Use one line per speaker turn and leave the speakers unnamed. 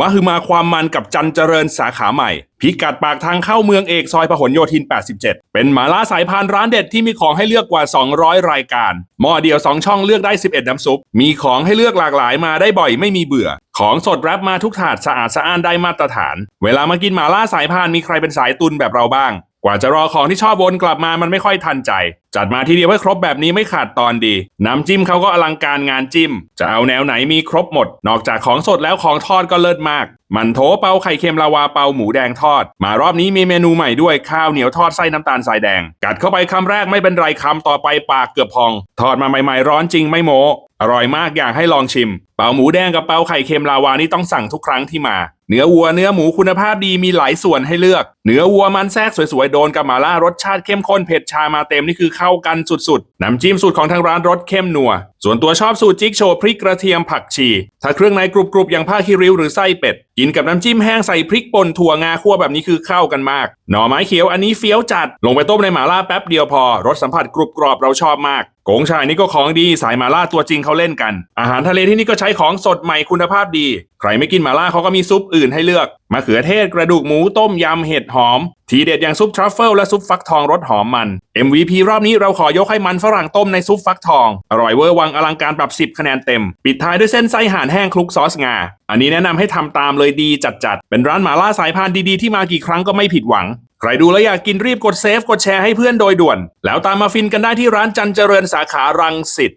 มหึมาความมันกับจันเจริญสาขาใหม่ พิกัดปากทางเข้าเมืองเอกซอยพหลโยธิน 87 เป็นหมาล่าสายพานร้านเด็ดที่มีของให้เลือกกว่า 200 รายการ หม้อเดียว 2 ช่องเลือกได้ 11 น้ำซุป มีของให้เลือกหลากหลายมาได้บ่อยไม่มีเบื่อ ของสดแรปมาทุกถาดสะอาดสะอ้านได้มาตรฐาน เวลามากินหมาล่าสายพานมีใครเป็นสายตุนแบบเราบ้าง กว่าจะรอของที่ชอบวนกลับมามันไม่ค่อยทันใจ จัดมาทีเดียวให้ครบแบบนี้ไม่ขาดตอนดี น้ำจิ้มเขาก็อลังการงานจิ้ม จะเอาแนวไหนมีครบหมด นอกจากของสดแล้วของทอดก็เลิศมาก มันโถเปาไข่เค็มลาวาเปาหมูแดงทอด มารอบนี้มีเมนูใหม่ด้วยข้าวเหนียวทอดไส้น้ำตาลทรายแดง กัดเข้าไปคำแรกไม่เป็นไรคำต่อไปปากเกือบพอง ทอดมาใหม่ๆร้อนจริงไม่โมอร่อยมากอยากให้ลองชิม เปาหมูแดงกับเปาไข่เค็มลาวานี่ต้องสั่งทุกครั้งที่มา เนื้อวัวเนื้อหมูคุณภาพดีมีหลายส่วนให้เลือก เนื้อวัวมันแทรกสวยๆ โดนกับหมาล่ารสชาติเข้มข้นเผ็ดชามาเต็มนี่คือเข้ากันสุดๆ น้ำจิ้มสูตรของทางร้านรสเข้มนัว ส่วนตัวชอบสูตรจิ๊กโชว์พริกกระเทียมผักชี ถ้าเครื่องในกรุบๆอย่างผ้าคีริ้วหรือไส้เป็ด กินกับน้ำจิ้มแห้งใส่พริกป่นถั่วงาคั่วแบบนี้คือเข้ากันมาก หน่อไม้เขียวอันนี้เฟี้ยวจัด ลงไปต้มในหมาล่าแป๊บเดียวพอ รสสัมผัสกรุบกรอบเราชอบมากโกงชายนี่ก็ของดีสายหมาล่าตัวจริงเขาเล่นกัน อาหารทะเลที่นี่ก็ใช้ของสดใหม่คุณภาพดี ใครไม่กินหมาล่าเขาก็มีซุปอื่นให้เลือก มะเขือเทศกระดูกหมูต้มยำเห็ดหอม ทีเด็ดอย่างซุปทรัฟเฟิลและซุปฟักทองรสหอมมัน MVP รอบนี้เราขอยกให้มันฝรั่งต้มในซุปฟักทอง อร่อยเวอร์วังอลังการปรับ 10 คะแนนเต็ม ปิดท้ายด้วยเส้นไส้ห่านแห้งคลุกซอสงา อันนี้แนะนำให้ทำตามเลยดีจัดๆ เป็นร้านหมาล่าสายพานดีๆที่มากี่ครั้งก็ไม่ผิดหวังใครดูแล้วอยากกินรีบกดเซฟกดแชร์ให้เพื่อนโดยด่วน แล้วตามมาฟินกันได้ที่ร้านจันเจริญสาขารังสิต